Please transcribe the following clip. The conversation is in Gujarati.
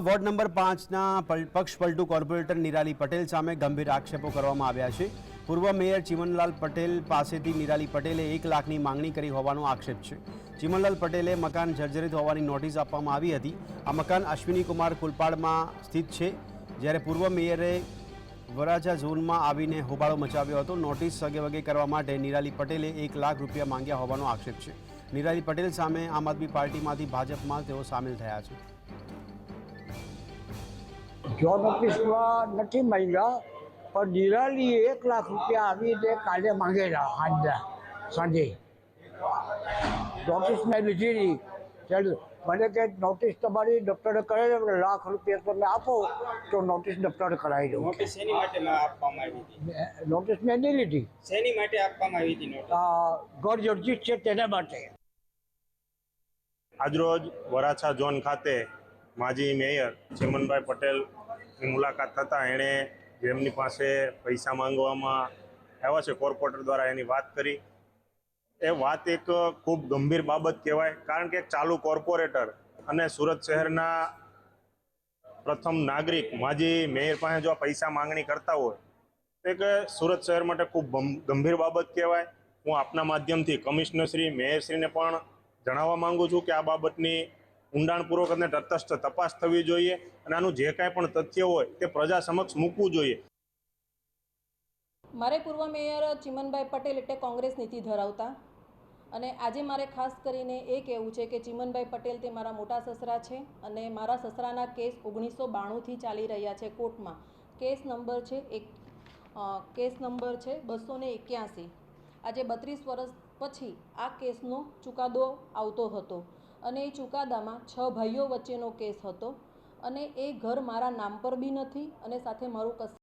વોર્ડ નંબર પાંચના પક્ષ પલટુ કોર્પોરેટર નિરાલી પટેલ સામે ગંભીર આક્ષેપો કરવામાં આવ્યા છે. પૂર્વ મેયર ચિમનલાલ પટેલ પાસેથી નિરાલી પટેલે એક લાખની માંગણી કરી હોવાનો આક્ષેપ છે. ચિમનલાલ પટેલે મકાન જર્જરિત હોવાની નોટિસ આપવામાં આવી હતી. આ મકાન અશ્વિનીકુમાર કુલપાડમાં સ્થિત છે. જ્યારે પૂર્વ મેયરે વરાછા ઝોનમાં આવીને હોબાળો મચાવ્યો હતો, નોટિસ સગે વગે કરવા માટે નિરાલી પટેલે એક લાખ રૂપિયા માંગ્યા હોવાનો આક્ષેપ છે. નિરાલી પટેલ સામે આમ આદમી પાર્ટીમાંથી ભાજપમાં તેઓ સામેલ થયા છે. જોબ ઓફિસમાં નથી માંગ્યા પણ નિરાલીએ એક લાખ રૂપિયા આવી રીતે કાલે માંગેલા સાંજના સાંજે. નોટિસ મેં લીધી નહીં ચાલ મને કે નોટિસ તમારી ડૉક્ટરે કરાવી દે લાખ રૂપિયા તમે આપો તો નોટિસ ડૉક્ટરે કરાવી દઉં. નોટિસ શેની માટે આપવામાં આવી હતી? મેં- નોટિસ મેં નહીં લીધી. શેની માટે આપવામાં આવી હતી ઘર જર્જિત છે તેના માટે. આજરોજ વરાછા ઝોન ખાતે માજી મેયર ચિમનભાઈ મુલાકાત થતાં એણે જેમની પાસે પૈસા માંગવામાં આવ્યા છે, કોર્પોરેટર દ્વારા એની વાત કરી. એ વાત એક ખૂબ ગંભીર બાબત કહેવાય, કારણ કે ચાલુ કોર્પોરેટર અને સુરત શહેરના પ્રથમ નાગરિક, માજી મેયર પાસે જો પૈસા માંગણી કરતા હોય, તો એક સુરત શહેર માટે ખૂબ ગંભીર બાબત કહેવાય. હું આપના માધ્યમથી કમિશનરશ્રી, મેયરશ્રીને પણ જણાવવા માગું છું કે આ બાબતની ઊંડાણપૂર્વક અને તટસ્થ તપાસ થવી જોઈએ અને આનું જે કાંઈ પણ તથ્ય હોય તે પ્રજા સમક્ષ મૂકવું જોઈએ. મારે પૂર્વ મેયર ચિમનભાઈ પટેલ એટલે કોંગ્રેસ નીતિ ધરાવતા. અને આજે મારે ખાસ કરીને એ કહેવું છે કે ચિમનભાઈ પટેલ તે મારા મોટા સસરા છે અને મારા સસરાના કેસ ઓગણીસો બાણુંથી ચાલી રહ્યા છે કોર્ટમાં. કેસ નંબર છે એક કેસ નંબર છે બસો ને એક્યાસી. આજે બત્રીસ વર્ષ પછી આ કેસનો ચુકાદો આવતો હતો. અને એ ચુકાદામાં છ ભાઈઓ વચ્ચેનો કેસ હતો અને એ ઘર મારા નામ પર બી નથી અને સાથે મારું કસ